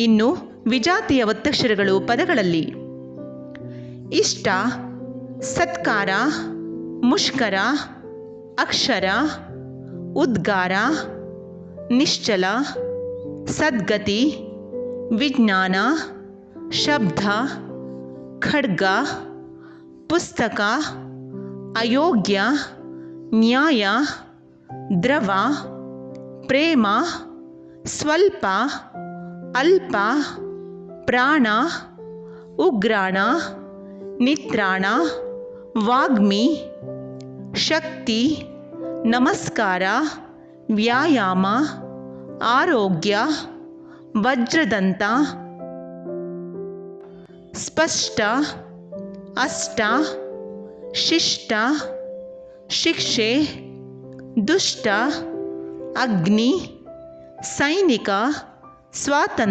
ಇನ್ನು ವಿಜಾತಿಯ ಒತ್ತಕ್ಷರಗಳು ಪದಗಳಲ್ಲಿ. ಇಷ್ಟ, ಸತ್ಕಾರ, ಮುಷ್ಕರ, ಅಕ್ಷರ, ಉದ್ಗಾರ, ನಿಶ್ಚಲ, ಸದ್ಗತಿ, ವಿಜ್ಞಾನ, ಶಬ್ದ, ಖಡ್ಗ, ಪುಸ್ತಕ, ಅಯೋಗ್ಯ, ನ್ಯಾಯ, ದ್ರವ, ಪ್ರೇಮ, ಸ್ವಲ್ಪ ಅಲ್ಪ, ಪ್ರಾಣ, ಉಗ್ರಾಣ, ನಿತ್ರಾಣ, ವಾಗ್ಮಿ, ಶಕ್ತಿ, ನಮಸ್ಕಾರ, ವ್ಯಾಯಾಮ, ಆರೋಗ್ಯ, ವಜ್ರದಂತ, ಸ್ಪಷ್ಟ, ಅಷ್ಟ, ಶಿಷ್ಟ, ಶಿಕ್ಷೆ, ದುಷ್ಟ, ಅಗ್ನಿ, ಸೈನಿಕ स्वातंत्र